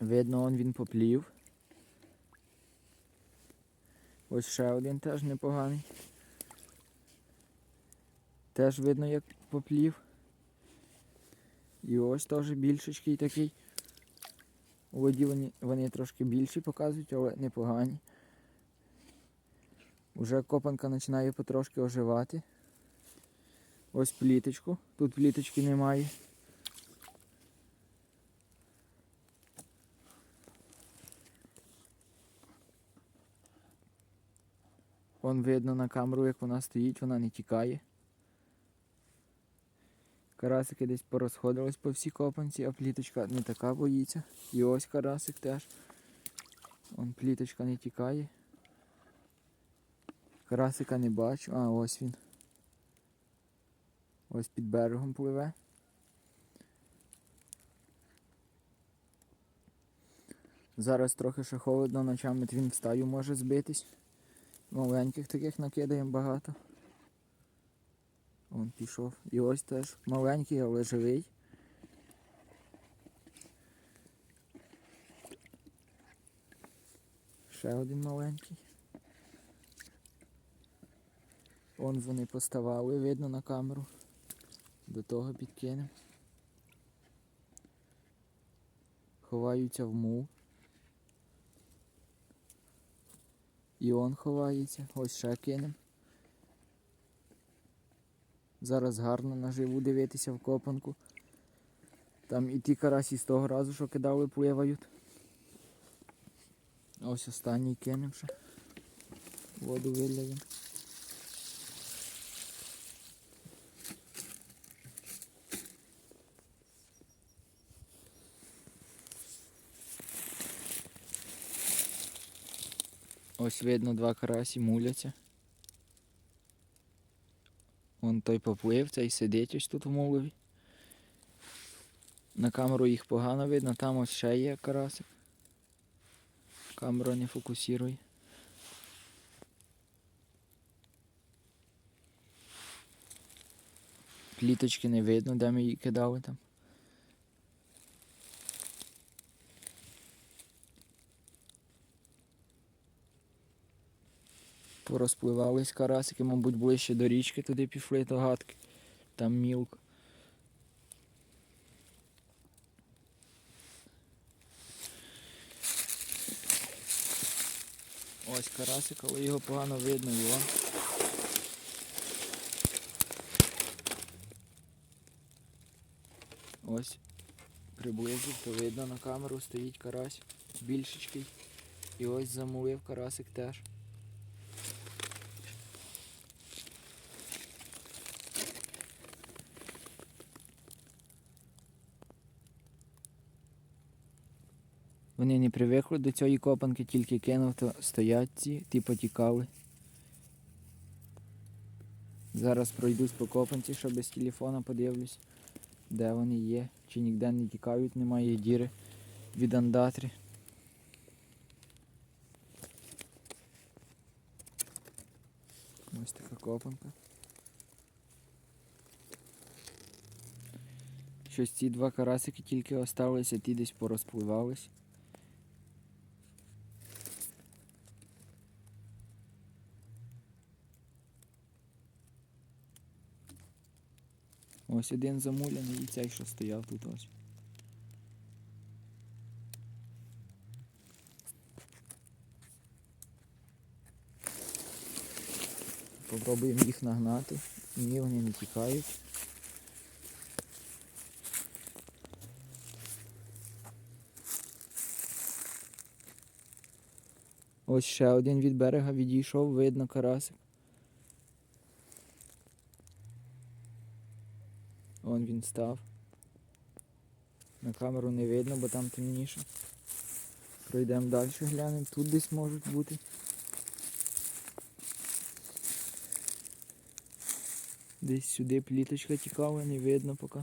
Видно, он він поплів. Ось ще один теж непоганий. Теж видно, як поплів. І ось теж більшечкий такий. У воді вони, вони трошки більші показують, але непогані. Уже копанка починає потрошки оживати. Ось пліточку. Тут пліточки немає. Вон видно на камеру, як вона стоїть, вона не тікає. Карасики десь порозходились по всій копанці, а пліточка не така боїться. І ось карасик теж. Вон пліточка не тікає. Карасика не бачу. А, ось він. Ось під берегом пливе. Зараз трохи ще холодно, ночами він в стаю може збитись. Маленьких таких накидаємо багато. Вон пішов. І ось теж маленький, але живий. Ще один маленький. Вон вони поставали, видно на камеру. До того підкинемо. Ховаються в мул. І он ховається. Ось ще кинемо. Зараз гарно наживу дивитися в копанку. Там і ті карасі з того разу, що кидали, пливають. Ось останній кинемо ще. Воду вилляємо. Ось видно два карасі муляться. Вон той поплив, цей сидить ось тут в мулові. На камеру їх погано видно, там ось ще є карасик. Камера не фокусує. Пліточки не видно, де ми її кидали там. Порозпливались карасики, мабуть, ближче до річки туди пішли до гадки. Там мілко. Ось карасик, але його погано видно, його. Ось приблизив, то видно на камеру стоїть карась більшечкий. І ось замулив карасик теж. Вони не привикли до цієї копанки, тільки кинув, то стоять ці, ті потікали. Зараз пройдусь по копанці, щоб без телефона подивлюсь, де вони є, чи ніде не тікають, немає діри від андатрі. Ось така копанка. Щось ці два карасики тільки осталися, ті десь порозпливались. Ось один замуляний і цей, що стояв тут ось. Попробуємо їх нагнати. Ні, вони не тікають. Ось ще один від берега відійшов, видно карасик. Вон він став. На камеру не видно, бо там темніше. Пройдемо далі, глянемо. Тут десь можуть бути. Десь сюди пліточка тікала, не видно поки.